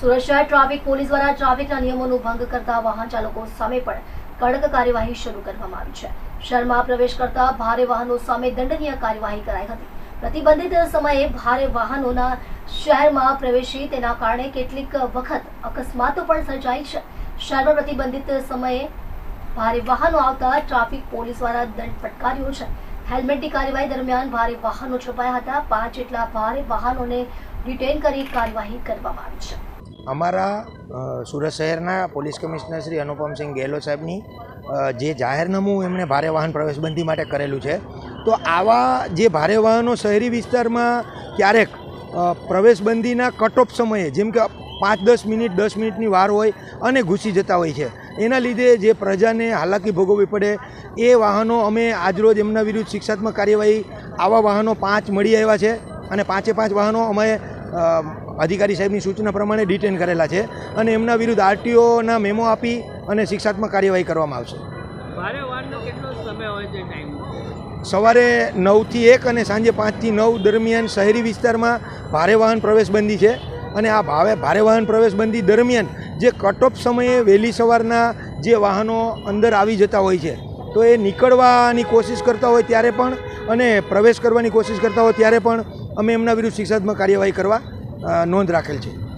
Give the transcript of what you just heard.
સુરત શહેર traffic, police દ્વારા ટ્રાફિકના નિયમોનો ભંગ કરતા વાહન ચાલકો સામે પણ કડક કાર્યવાહી શરૂ કરવામાં આવી છે. શહેરમાં પ્રવેશ કરતા ભારે વાહનો સામે દંડનીય કાર્યવાહી કરાઈ હતી. પ્રતિબંધિત સમયે ભારે વાહનોના શહેરમાં પ્રવેશી તેના કારણે કેટલીક વખત અકસ્માતો પણ સર્જાઈ છે. શહેરમાં પ્રતિબંધિત સમયે ભારે વાહનો આવતા ટ્રાફિક પોલીસ દ્વારા દંડ ફટકાર્યો છે. હેલ્મેટની કાર્યવાહી દરમિયાન ભારે વાહનો છપાયા હતા. પાંચ જેટલા ભારે વાહનોને ડિટેન કરી કાર્યવાહી કરવામાં આવી છે. અમારા સુરત શહેરના પોલીસ કમિશનર શ્રી અનુપમસિંહ ગેહલોત સાહેબની જે જાહેરનામું એમણે ભારે વાહન પ્રવેશબંધી માટે કરેલું છે. તો આવા જે ભારે વાહનો શહેરી વિસ્તારમાં ક્યારેક પ્રવેશબંધીના કટઓફ સમયે, જેમ કે પાંચ, દસ મિનિટ, દસ મિનિટની વાર હોય અને ઘૂસી જતા હોય છે. એના લીધે જે પ્રજાને હાલાકી ભોગવવી પડે, એ વાહનો અમે આજરોજ એમના વિરુદ્ધ શિક્ષાત્મક કાર્યવાહી આવા વાહનો પાંચ મળી આવ્યા છે અને પાંચે પાંચ વાહનો અમે અધિકારી સાહેબની સૂચના પ્રમાણે ડિટેન કરેલા છે અને એમના વિરુદ્ધ આરટીઓના મેમો આપી અને શિક્ષાત્મક કાર્યવાહી કરવામાં આવશે. સવારે નવથી એક અને સાંજે પાંચથી નવ દરમિયાન શહેરી વિસ્તારમાં ભારે વાહન પ્રવેશબંધી છે અને આ ભાવે ભારે વાહન પ્રવેશબંધી દરમિયાન જે કટઓફ સમયે વહેલી સવારના જે વાહનો અંદર આવી જતા હોય છે તો એ નીકળવાની કોશિશ કરતા હોય ત્યારે પણ અને પ્રવેશ કરવાની કોશિશ કરતા હોય ત્યારે પણ અમે એમના વિરુદ્ધ શિક્ષાત્મક કાર્યવાહી કરવા નોંધ રાખેલ છે.